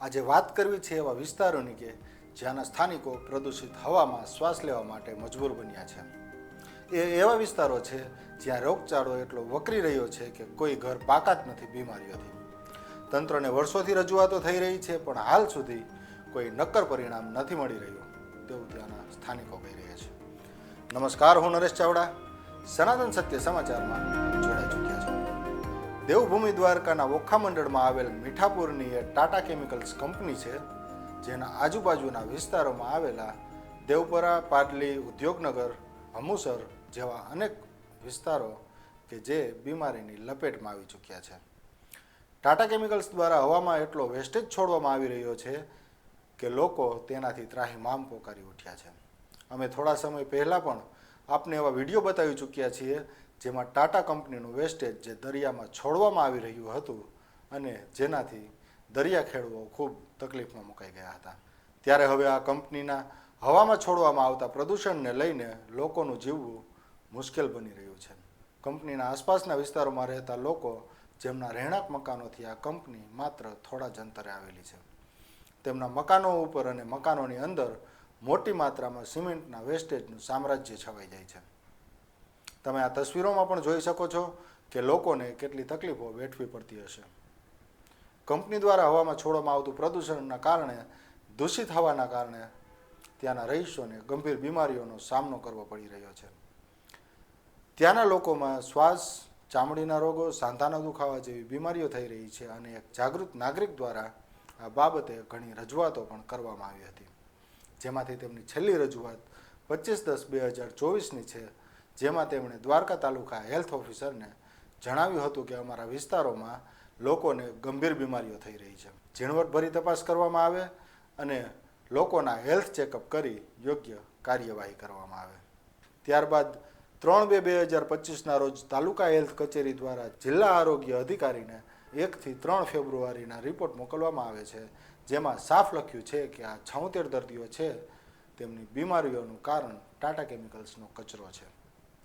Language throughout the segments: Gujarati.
આજે વાત કરવી છે એવા વિસ્તારોની કે જ્યાંના સ્થાનિકો પ્રદૂષિત હવામાં શ્વાસ લેવા માટે મજબૂર બન્યા છે. એ એવા વિસ્તારો છે જ્યાં રોગચાળો એટલો વકરી રહ્યો છે કે કોઈ ઘર પાકાત નથી બીમારીઓથી તંત્રને વર્ષોથી રજૂઆતો થઈ રહી છે, પણ હાલ સુધી કોઈ નક્કર પરિણામ નથી મળી રહ્યું, તેવું ત્યાંના સ્થાનિકો કહી રહ્યા છે. નમસ્કાર, હું નરેશ ચાવડા, સનાતન સત્ય સમાચારમાં દેવભૂમિ દ્વારકાના ઓખા મંડળમાં આવેલ મીઠાપુરની એ ટાટા કેમિકલ્સ કંપની છે, જેના આજુબાજુના વિસ્તારોમાં આવેલા દેવપરા, પાટલી, ઉદ્યોગનગર હમુસર જેવા અનેક વિસ્તારો કે જે બીમારીની લપેટમાં આવી ચૂક્યા છે. ટાટા કેમિકલ્સ દ્વારા હવામાં એટલો વેસ્ટેજ છોડવામાં આવી રહ્યો છે કે લોકો તેનાથી ત્રાહીમામ પોકારી ઉઠ્યા છે. અમે થોડા સમય પહેલાં પણ આપને એવા વીડિયો બતાવી ચૂક્યા છીએ જેમાં ટાટા કંપનીનું વેસ્ટેજ જે દરિયામાં છોડવામાં આવી રહ્યું હતું અને જેનાથી દરિયા ખેડવો ખૂબ તકલીફમાં મુકાઈ ગયા હતા. ત્યારે હવે આ કંપનીના હવામાં છોડવામાં આવતા પ્રદૂષણને લઈને લોકોનું જીવવું મુશ્કેલ બની રહ્યું છે. કંપનીના આસપાસના વિસ્તારોમાં રહેતા લોકો જેમના રહેણાંક મકાનોથી આ કંપની માત્ર થોડા જ અંતરે આવેલી છે. તેમના મકાનો ઉપર અને મકાનોની અંદર મોટી માત્રામાં સિમેન્ટના વેસ્ટેજનું સામ્રાજ્ય છવાઈ જાય છે. તમે આ તસવીરોમાં પણ જોઈ શકો છો કે લોકોને કેટલી તકલીફો વેઠવી પડતી હશે. કંપની દ્વારા હવામાં છોડવામાં આવતું પ્રદૂષણના કારણે, દૂષિત હવાના કારણે ત્યાંના રહીશોને ગંભીર બીમારીઓનો સામનો કરવો પડી રહ્યો છે. ત્યાંના લોકોમાં શ્વાસ, ચામડીના રોગો, સાંધાના દુખાવા જેવી બીમારીઓ થઈ રહી છે અને એક જાગૃત નાગરિક દ્વારા આ બાબતે ઘણી રજૂઆતો પણ કરવામાં આવી હતી. જેમાંથી તેમની છેલ્લી રજૂઆત પચીસ દસ બે હજાર ચોવીસની છે, જેમાં તેમણે દ્વારકા તાલુકા હેલ્થ ઓફિસરને જણાવ્યું હતું કે અમારા વિસ્તારોમાં લોકોને ગંભીર બીમારીઓ થઈ રહી છે. ઝીણવટભરી તપાસ કરવામાં આવે અને લોકોના હેલ્થ ચેકઅપ કરી યોગ્ય કાર્યવાહી કરવામાં આવે. ત્યારબાદ ત્રણ બે બે હજાર પચીસના રોજ તાલુકા હેલ્થ કચેરી દ્વારા જિલ્લા આરોગ્ય અધિકારીને એકથી ત્રણ ફેબ્રુઆરીના રિપોર્ટ મોકલવામાં આવે છે જેમાં સાફ લખ્યું છે કે આ છોતેર દર્દીઓ છે, તેમની બીમારીઓનું કારણ ટાટા કેમિકલ્સનો કચરો છે.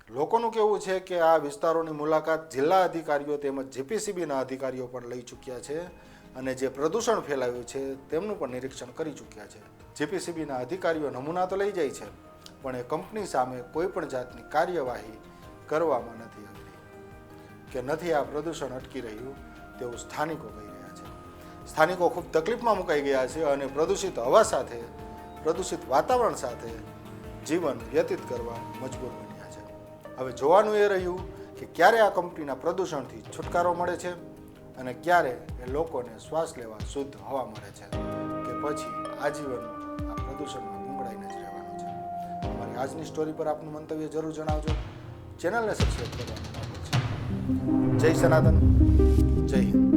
લોકોનું કહેવું છે કે આ વિસ્તારોની મુલાકાત જિલ્લા અધિકારીઓ તેમજ જીપીસીબીના અધિકારીઓ પણ લઈ ચૂક્યા છે અને જે પ્રદૂષણ ફેલાયું છે તેમનું પણ નિરીક્ષણ કરી ચૂક્યા છે. જીપીસીબીના અધિકારીઓ નમૂના તો લઈ જાય છે, પણ એ કંપની સામે કોઈ પણ જાતની કાર્યવાહી કરવામાં નથી આવી રહી કે નથી આ પ્રદૂષણ અટકી રહ્યું તેવું સ્થાનિકો કહી રહ્યા સ્થાનિકો ખૂબ તકલીફમાં મુકાઈ ગયા છે અને પ્રદૂષિત હવા સાથે, પ્રદૂષિત વાતાવરણ સાથે જીવન વ્યતીત કરવા મજબૂર બન્યા છે. હવે જોવાનું એ રહ્યું કે ક્યારે આ કંપનીના પ્રદૂષણથી છુટકારો મળે છે અને ક્યારે એ લોકોને શ્વાસ લેવા શુદ્ધ હવા મળે છે કે પછી આજીવન આ પ્રદૂષણમાં ગુંગળાઈને જ રહેવાનું છે. અમારી આજની સ્ટોરી પર આપનું મંતવ્ય જરૂર જણાવજો. ચેનલને સબસ્ક્રાઈબ કરવાનું જય સનાતન. જય હિન્દ.